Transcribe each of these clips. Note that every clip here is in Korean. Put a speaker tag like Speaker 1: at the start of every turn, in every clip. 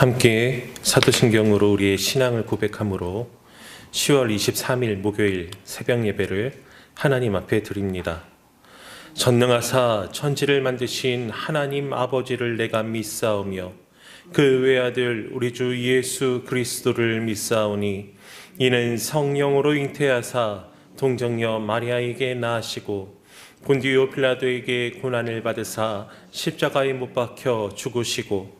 Speaker 1: 함께 사도신경으로 우리의 신앙을 고백함으로 10월 23일 목요일 새벽 예배를 하나님 앞에 드립니다. 전능하사 천지를 만드신 하나님 아버지를 내가 믿사오며 그 외아들 우리 주 예수 그리스도를 믿사오니 이는 성령으로 잉태하사 동정녀 마리아에게 낳으시고 본디오 필라도에게 고난을 받으사 십자가에 못 박혀 죽으시고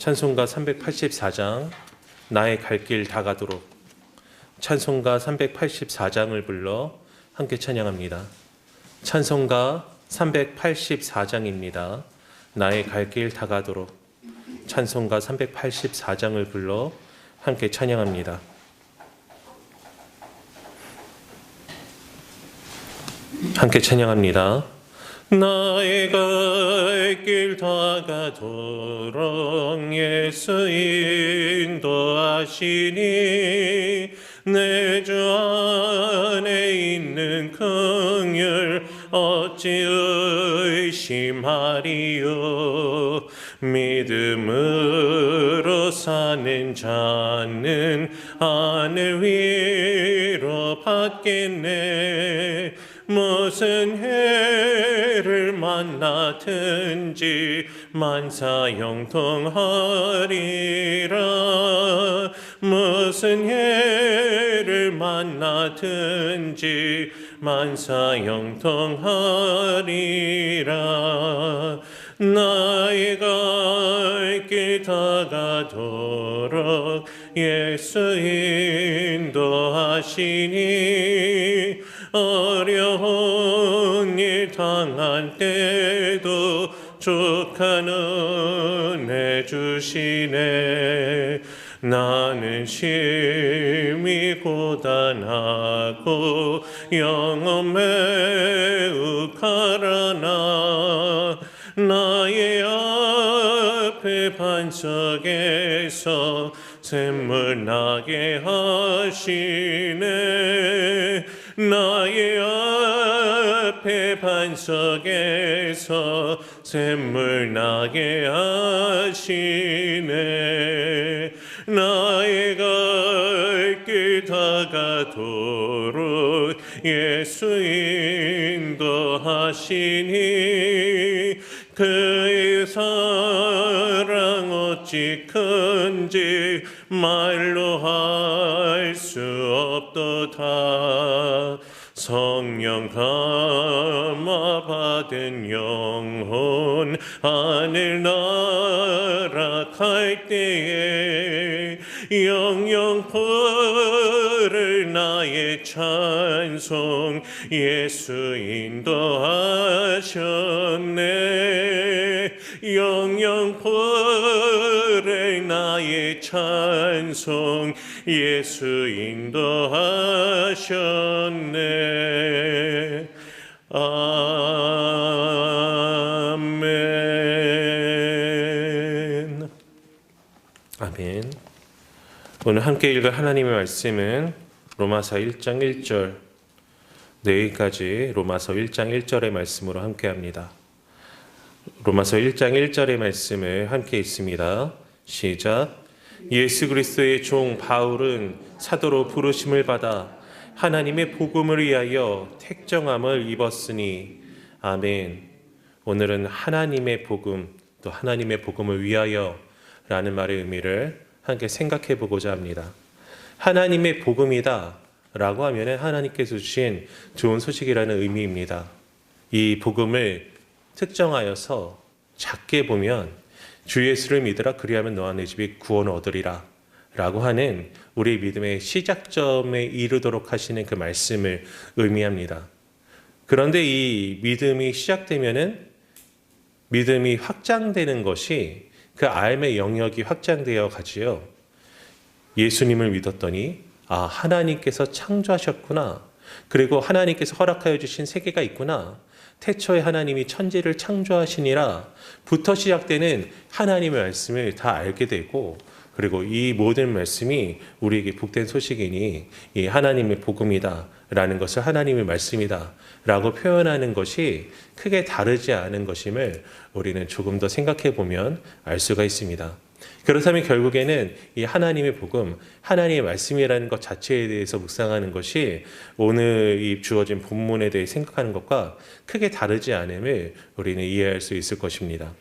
Speaker 1: 찬송가 384장 나의 갈 길 다 가도록 찬송가 384장을 불러 함께 찬양합니다. 찬송가 384장입니다. 나의 갈 길 다 가도록 찬송가 384장을 불러 함께 찬양합니다. 함께 찬양합니다. 나의 갈 길 다가도록 예수 인도하시니 내 주 안에 있는 긍휼 어찌 의심하리요? 믿음으로 사는 자는 하늘 위로 받겠네. 무슨 해 를 만나든지 만사형통하리라. 무슨 해를 만나든지 만사형통하리라. 나의 갈길 다가도록 예수 인도하시니 어려운 일 당할 때도 족한 은혜 주시네. 나는 심히 고단하고 영혼 매우 가라나 나의 앞에 반석에서 샘물 나게 하시네. 나의 앞에 반석에서 샘물 나게 하시네. 나의 갈길 다가도록 예수 인도하시니 그의 사랑 어찌 큰지 말로 할 수 없도다 성령 감화 받은 영혼 하늘 날아갈 때에 영영 부를 나의 찬송 예수 인도하셨네. 영영 부를 나의 찬송 예수 인도하셨네 아멘 아멘 오늘 함께 읽을 하나님의 말씀은 로마서 1장 1절 내일까지 로마서 1장 1절의 말씀으로 함께 합니다. 로마서 1장 1절의 말씀을 함께 있습니다. 시작. 예수 그리스도의 종 바울은 사도로 부르심을 받아 하나님의 복음을 위하여 택정함을 입었으니 아멘. 오늘은 하나님의 복음 또 하나님의 복음을 위하여 라는 말의 의미를 함께 생각해 보고자 합니다. 하나님의 복음이다 라고 하면 하나님께서 주신 좋은 소식이라는 의미입니다. 이 복음을 특정하여서 작게 보면 주 예수를 믿으라 그리하면 너와 내 집이 구원을 얻으리라 라고 하는 우리 믿음의 시작점에 이르도록 하시는 그 말씀을 의미합니다. 그런데 이 믿음이 시작되면은 믿음이 확장되는 것이 그 알의 영역이 확장되어 가지요. 예수님을 믿었더니 아 하나님께서 창조하셨구나. 그리고 하나님께서 허락하여 주신 세계가 있구나. 태초에 하나님이 천지를 창조하시니라 부터 시작되는 하나님의 말씀을 다 알게 되고 그리고 이 모든 말씀이 우리에게 복된 소식이니 이 하나님의 복음이다라는 것을 하나님의 말씀이다라고 표현하는 것이 크게 다르지 않은 것임을 우리는 조금 더 생각해 보면 알 수가 있습니다. 그렇다면 결국에는 이 하나님의 복음, 하나님의 말씀이라는 것 자체에 대해서 묵상하는 것이 오늘 이 주어진 본문에 대해 생각하는 것과 크게 다르지 않음을 우리는 이해할 수 있을 것입니다.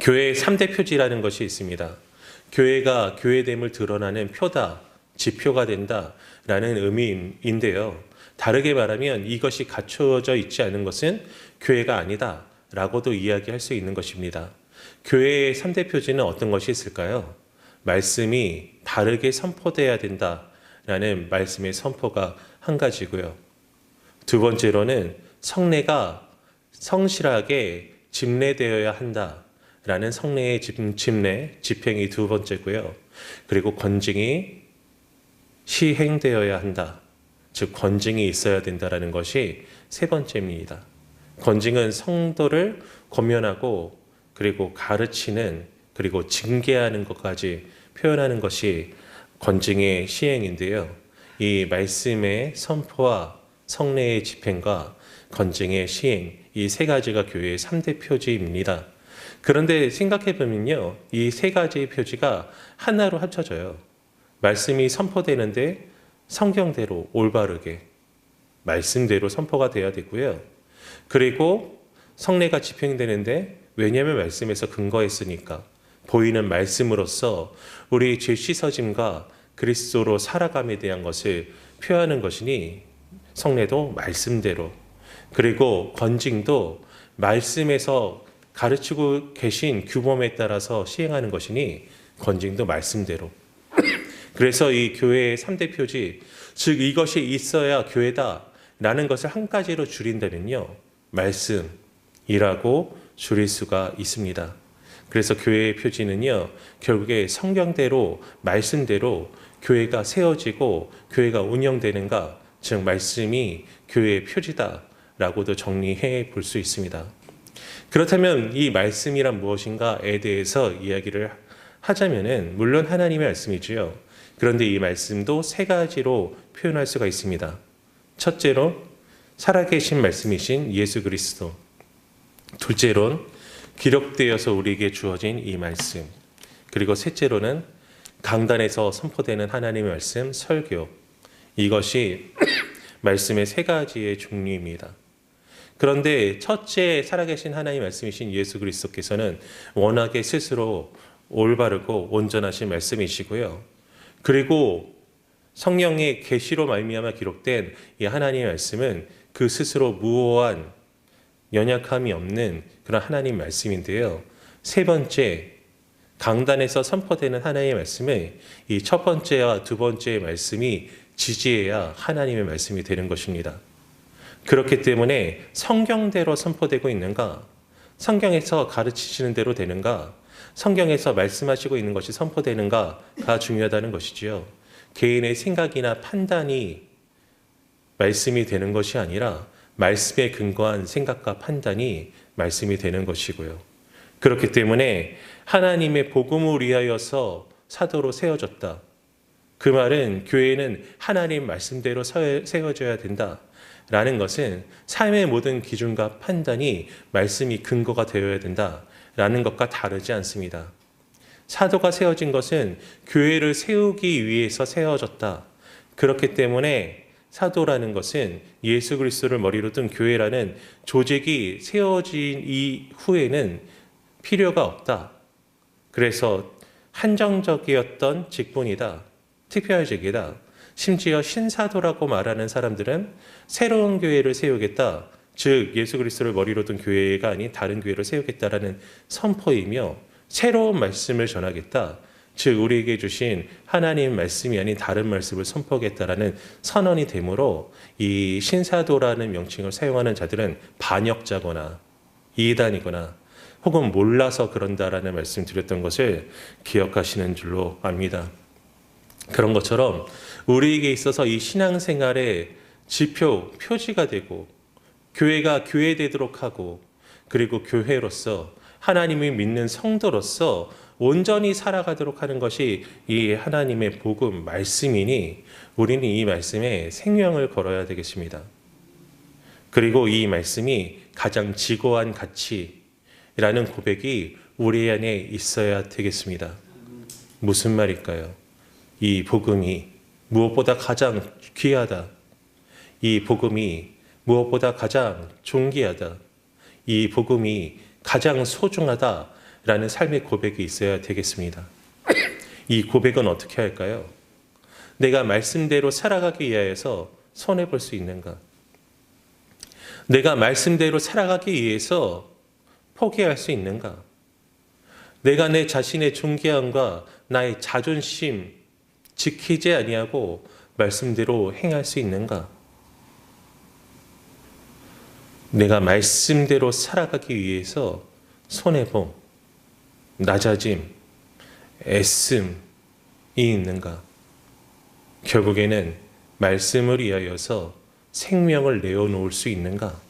Speaker 1: 교회의 3대 표지라는 것이 있습니다. 교회가 교회됨을 드러나는 표다, 지표가 된다 라는 의미인데요. 다르게 말하면 이것이 갖추어져 있지 않은 것은 교회가 아니다 라고도 이야기할 수 있는 것입니다. 교회의 3대 표지는 어떤 것이 있을까요? 말씀이 바르게 선포돼야 된다라는 말씀의 선포가 한 가지고요. 두 번째로는 성례가 성실하게 집례되어야 한다라는 성례의 집례, 집행이 두 번째고요. 그리고 권징이 시행되어야 한다. 즉 권징이 있어야 된다라는 것이 세 번째입니다. 권징은 성도를 권면하고 그리고 가르치는 그리고 징계하는 것까지 표현하는 것이 권징의 시행인데요. 이 말씀의 선포와 성례의 집행과 건증의 시행 이 세 가지가 교회의 3대 표지입니다. 그런데 생각해 보면요. 이 세 가지의 표지가 하나로 합쳐져요. 말씀이 선포되는데 성경대로 올바르게 말씀대로 선포가 돼야 되고요. 그리고 성례가 집행되는데 왜냐하면 말씀에서 근거했으니까. 보이는 말씀으로써 우리 죄 씻어짐과 그리스도로 살아감에 대한 것을 표하는 것이니 성례도 말씀대로. 그리고 건징도 말씀에서 가르치고 계신 규범에 따라서 시행하는 것이니 건징도 말씀대로. 그래서 이 교회의 3대 표지 즉 이것이 있어야 교회다 라는 것을 한 가지로 줄인다면요. 말씀이라고 줄일 수가 있습니다. 그래서 교회의 표지는요, 결국에 성경대로, 말씀대로 교회가 세워지고 교회가 운영되는가, 즉, 말씀이 교회의 표지다라고도 정리해 볼 수 있습니다. 그렇다면 이 말씀이란 무엇인가에 대해서 이야기를 하자면은, 물론 하나님의 말씀이지요. 그런데 이 말씀도 세 가지로 표현할 수가 있습니다. 첫째로, 살아계신 말씀이신 예수 그리스도. 둘째론 기록되어서 우리에게 주어진 이 말씀. 그리고 셋째로는 강단에서 선포되는 하나님의 말씀 설교. 이것이 말씀의 세 가지의 종류입니다. 그런데 첫째 살아계신 하나님 말씀이신 예수 그리스도께서는 워낙에 스스로 올바르고 온전하신 말씀이시고요. 그리고 성령의 계시로 말미암아 기록된 이 하나님의 말씀은 그 스스로 무오한 연약함이 없는 그런 하나님 말씀인데요. 세 번째 강단에서 선포되는 하나님의 말씀을 이 첫 번째와 두 번째의 말씀이 지지해야 하나님의 말씀이 되는 것입니다. 그렇기 때문에 성경대로 선포되고 있는가? 성경에서 가르치시는 대로 되는가? 성경에서 말씀하시고 있는 것이 선포되는가가 중요하다는 것이지요. 개인의 생각이나 판단이 말씀이 되는 것이 아니라 말씀에 근거한 생각과 판단이 말씀이 되는 것이고요. 그렇기 때문에 하나님의 복음을 위하여서 사도로 세워졌다. 그 말은 교회는 하나님 말씀대로 세워져야 된다. 라는 것은 삶의 모든 기준과 판단이 말씀이 근거가 되어야 된다. 라는 것과 다르지 않습니다. 사도가 세워진 것은 교회를 세우기 위해서 세워졌다. 그렇기 때문에 사도라는 것은 예수 그리스도를 머리로 둔 교회라는 조직이 세워진 이후에는 필요가 없다. 그래서 한정적이었던 직분이다. 특별직이다. 심지어 신사도라고 말하는 사람들은 새로운 교회를 세우겠다. 즉 예수 그리스도를 머리로 둔 교회가 아닌 다른 교회를 세우겠다라는 선포이며 새로운 말씀을 전하겠다. 즉 우리에게 주신 하나님 말씀이 아닌 다른 말씀을 선포하겠다라는 선언이 되므로 이 신사도라는 명칭을 사용하는 자들은 반역자거나 이단이거나 혹은 몰라서 그런다라는 말씀 드렸던 것을 기억하시는 줄로 압니다. 그런 것처럼 우리에게 있어서 이 신앙생활의 지표, 표지가 되고 교회가 교회되도록 하고 그리고 교회로서 하나님을 믿는 성도로서 온전히 살아가도록 하는 것이 이 하나님의 복음 말씀이니 우리는 이 말씀에 생명을 걸어야 되겠습니다. 그리고 이 말씀이 가장 지고한 가치라는 고백이 우리 안에 있어야 되겠습니다. 무슨 말일까요? 이 복음이 무엇보다 가장 귀하다. 이 복음이 무엇보다 가장 존귀하다. 이 복음이 가장 소중하다 라는 삶의 고백이 있어야 되겠습니다. 이 고백은 어떻게 할까요? 내가 말씀대로 살아가기 위하여서 손해 볼 수 있는가? 내가 말씀대로 살아가기 위해서 포기할 수 있는가? 내가 내 자신의 존귀함과 나의 자존심 지키지 아니하고 말씀대로 행할 수 있는가? 내가 말씀대로 살아가기 위해서 손해봄, 낮아짐, 애씀이 있는가? 결국에는 말씀을 위하여서 생명을 내어놓을 수 있는가?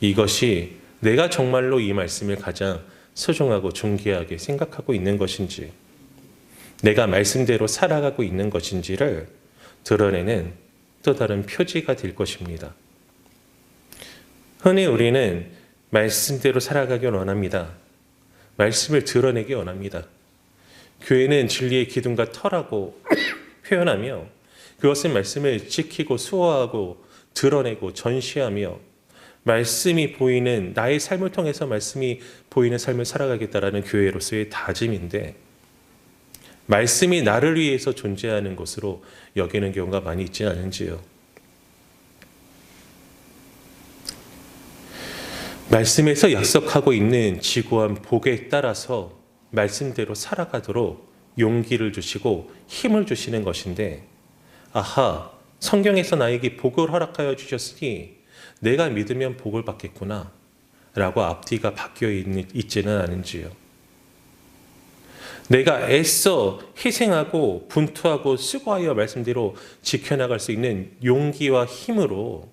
Speaker 1: 이것이 내가 정말로 이 말씀을 가장 소중하고 존귀하게 생각하고 있는 것인지, 내가 말씀대로 살아가고 있는 것인지를 드러내는 또 다른 표지가 될 것입니다. 흔히 우리는 말씀대로 살아가기 원합니다. 말씀을 드러내기 원합니다. 교회는 진리의 기둥과 터라고 표현하며 그것은 말씀을 지키고 수호하고 드러내고 전시하며 말씀이 보이는 나의 삶을 통해서 말씀이 보이는 삶을 살아가겠다라는 교회로서의 다짐인데 말씀이 나를 위해서 존재하는 것으로 여기는 경우가 많이 있지 않은지요. 말씀에서 약속하고 있는 지고한 복에 따라서 말씀대로 살아가도록 용기를 주시고 힘을 주시는 것인데, 아하, 성경에서 나에게 복을 허락하여 주셨으니 내가 믿으면 복을 받겠구나. 라고 앞뒤가 바뀌어 있지는 않은지요. 내가 애써 희생하고 분투하고 수고하여 말씀대로 지켜나갈 수 있는 용기와 힘으로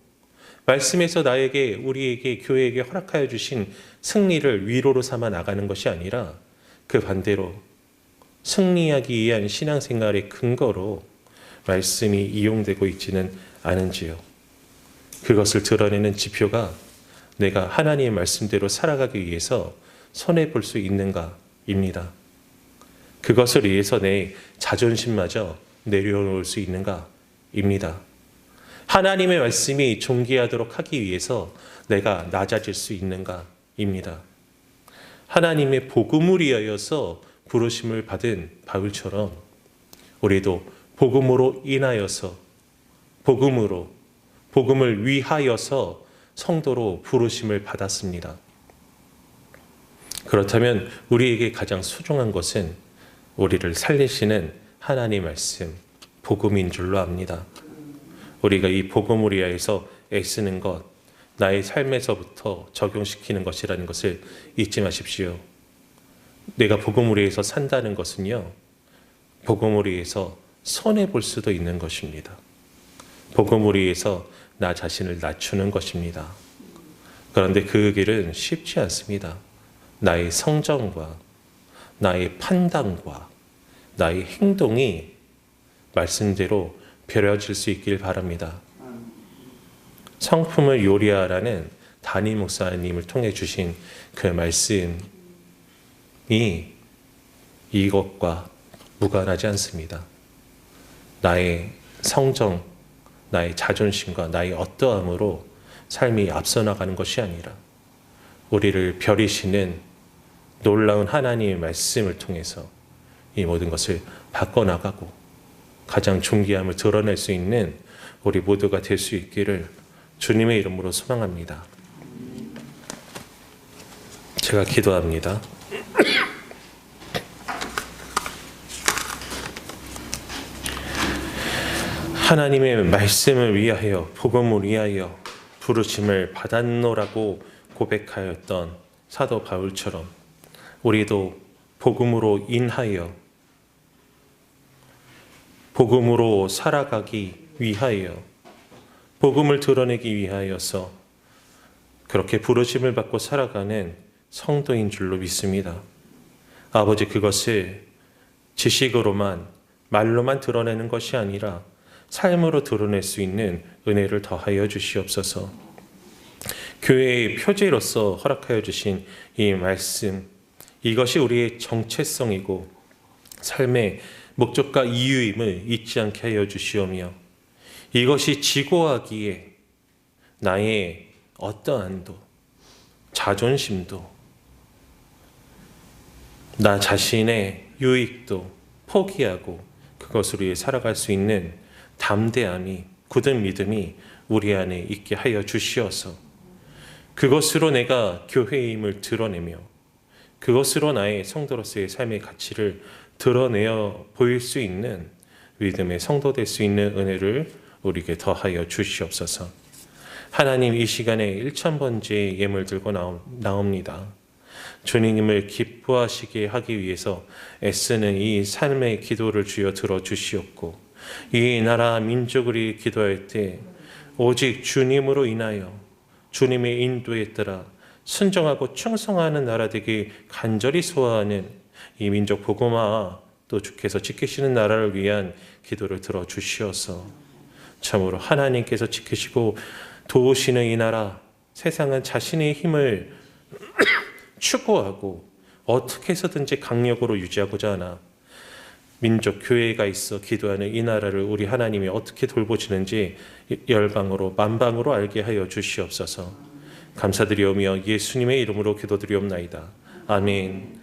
Speaker 1: 말씀에서 나에게 우리에게 교회에게 허락하여 주신 승리를 위로로 삼아 나가는 것이 아니라 그 반대로 승리하기 위한 신앙생활의 근거로 말씀이 이용되고 있지는 않은지요. 그것을 드러내는 지표가 내가 하나님의 말씀대로 살아가기 위해서 손해 볼 수 있는가입니다. 그것을 위해서 내 자존심마저 내려놓을 수 있는가입니다. 하나님의 말씀이 존귀하도록 하기 위해서 내가 낮아질 수 있는가입니다. 하나님의 위하여서 부르심을 받은 바울처럼 우리도 복음으로 인하여서 복음으로 복음을 위하여서 성도로 부르심을 받았습니다. 그렇다면 우리에게 가장 소중한 것은 우리를 살리시는 하나님 말씀, 복음인 줄로 압니다. 우리가 이 복음을 위하여서 애쓰는 것, 나의 삶에서부터 적용시키는 것이라는 것을 잊지 마십시오. 내가 복음을 위해서 산다는 것은요, 복음을 위해서 손해 볼 수도 있는 것입니다. 복음을 위해서 나 자신을 낮추는 것입니다. 그런데 그 길은 쉽지 않습니다. 나의 성정과 나의 판단과 나의 행동이 말씀대로 벼려질 수 있길 바랍니다. 성품을 요리하라는 담임 목사님을 통해 주신 그 말씀이 이것과 무관하지 않습니다. 나의 성정, 나의 자존심과 나의 어떠함으로 삶이 앞서 나가는 것이 아니라 우리를 벼리시는 놀라운 하나님의 말씀을 통해서 이 모든 것을 바꿔나가고 가장 존귀함을 드러낼 수 있는 우리 모두가 될 수 있기를 주님의 이름으로 소망합니다. 제가 기도합니다. 하나님의 말씀을 위하여 복음을 위하여 부르심을 받았노라고 고백하였던 사도 바울처럼 우리도 복음으로 인하여 복음으로 살아가기 위하여 복음을 드러내기 위하여서 그렇게 부르심을 받고 살아가는 성도인 줄로 믿습니다. 아버지 그것을 지식으로만 말로만 드러내는 것이 아니라 삶으로 드러낼 수 있는 은혜를 더하여 주시옵소서. 교회의 표지로서 허락하여 주신 이 말씀 이것이 우리의 정체성이고 삶의 목적과 이유임을 잊지 않게 하여 주시오며 이것이 지고하기에 나의 어떠한도 자존심도 나 자신의 유익도 포기하고 그것을 위해 살아갈 수 있는 담대함이 굳은 믿음이 우리 안에 있게 하여 주시어서 그것으로 내가 교회임을 드러내며 그것으로 나의 성도로서의 삶의 가치를 드러내어 보일 수 있는 믿음의 성도 될 수 있는 은혜를 우리에게 더하여 주시옵소서. 하나님 이 시간에 1천번째 예물 들고 나옵니다. 주님을 기뻐하시게 하기 위해서 애쓰는 이 삶의 기도를 주여 들어 주시옵고 이 나라 민족을 기도할 때 오직 주님으로 인하여 주님의 인도에 따라 순종하고 충성하는 나라 되기 간절히 소화하는 이 민족 복음화 또 주께서 지키시는 나라를 위한 기도를 들어 주시어서 참으로 하나님께서 지키시고 도우시는 이 나라 세상은 자신의 힘을 추구하고 어떻게 해서든지 강력으로 유지하고자 하나 민족 교회가 있어 기도하는 이 나라를 우리 하나님이 어떻게 돌보시는지 열방으로 만방으로 알게 하여 주시옵소서. 감사드리오며 예수님의 이름으로 기도드리옵나이다. 아멘.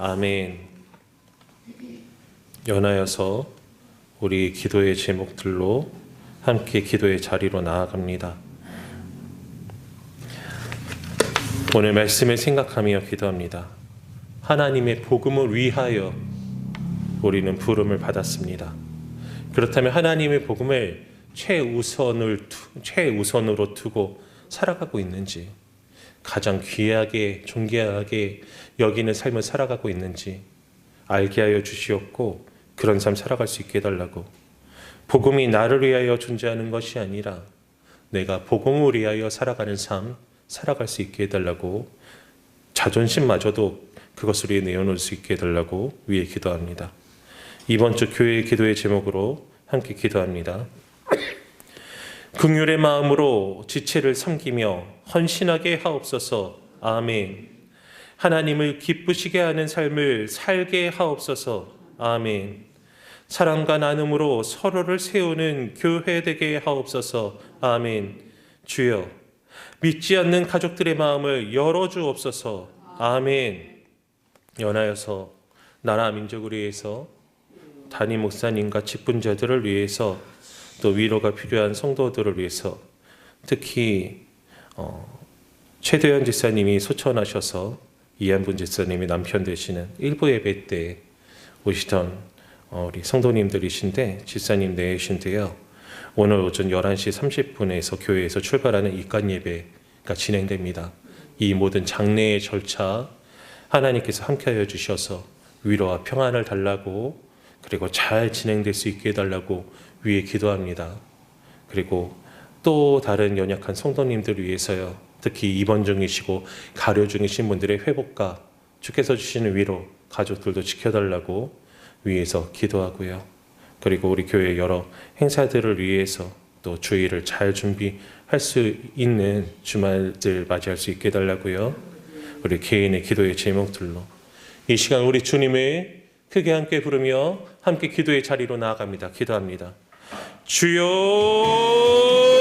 Speaker 1: 아멘 연하여서 우리 기도의 제목들로 함께 기도의 자리로 나아갑니다. 오늘 말씀을 생각하며 기도합니다. 하나님의 복음을 위하여 우리는 부름을 받았습니다. 그렇다면 하나님의 복음을 최우선을 최우선으로 두고 살아가고 있는지 가장 귀하게 존귀하게 여기는 삶을 살아가고 있는지 알게 하여 주시옵고 그런 삶 살아갈 수 있게 해달라고 복음이 나를 위하여 존재하는 것이 아니라 내가 복음을 위하여 살아가는 삶 살아갈 수 있게 해달라고 자존심마저도 그것을 위해 내어놓을 수 있게 해달라고 위에 기도합니다. 이번 주 교회 기도의 제목으로 함께 기도합니다. 긍휼의 마음으로 지체를 섬기며 헌신하게 하옵소서. 아멘. 하나님을 기쁘시게 하는 삶을 살게 하옵소서. 아멘. 사랑과 나눔으로 서로를 세우는 교회 되게 하옵소서. 아멘. 주여 믿지 않는 가족들의 마음을 열어주옵소서. 아멘. 연하여서 나라 민족을 위해서 담임 목사님과 직분자들을 위해서 또 위로가 필요한 성도들을 위해서 특히 어, 최대현 지사님이 소천하셔서 이한분 지사님이 남편 되시는 일부 예배 때 오시던 어, 우리 성도님들이신데 지사님 내신데요. 오늘 오전 11시 30분에서 교회에서 출발하는 입간 예배가 진행됩니다. 이 모든 장례의 절차 하나님께서 함께하여 주셔서 위로와 평안을 달라고 그리고 잘 진행될 수 있게 해달라고 위에 기도합니다. 그리고 또 다른 연약한 성도님들 위해서요. 특히 입원 중이시고 가려 중이신 분들의 회복과 주께서 주시는 위로 가족들도 지켜달라고 위에서 기도하고요. 그리고 우리 교회 여러 행사들을 위해서 또 주의를 잘 준비할 수 있는 주말들 맞이할 수 있게 달라고요. 우리 개인의 기도의 제목들로 이 시간 우리 주님의 크게 함께 부르며 함께 기도의 자리로 나아갑니다. 기도합니다. 주여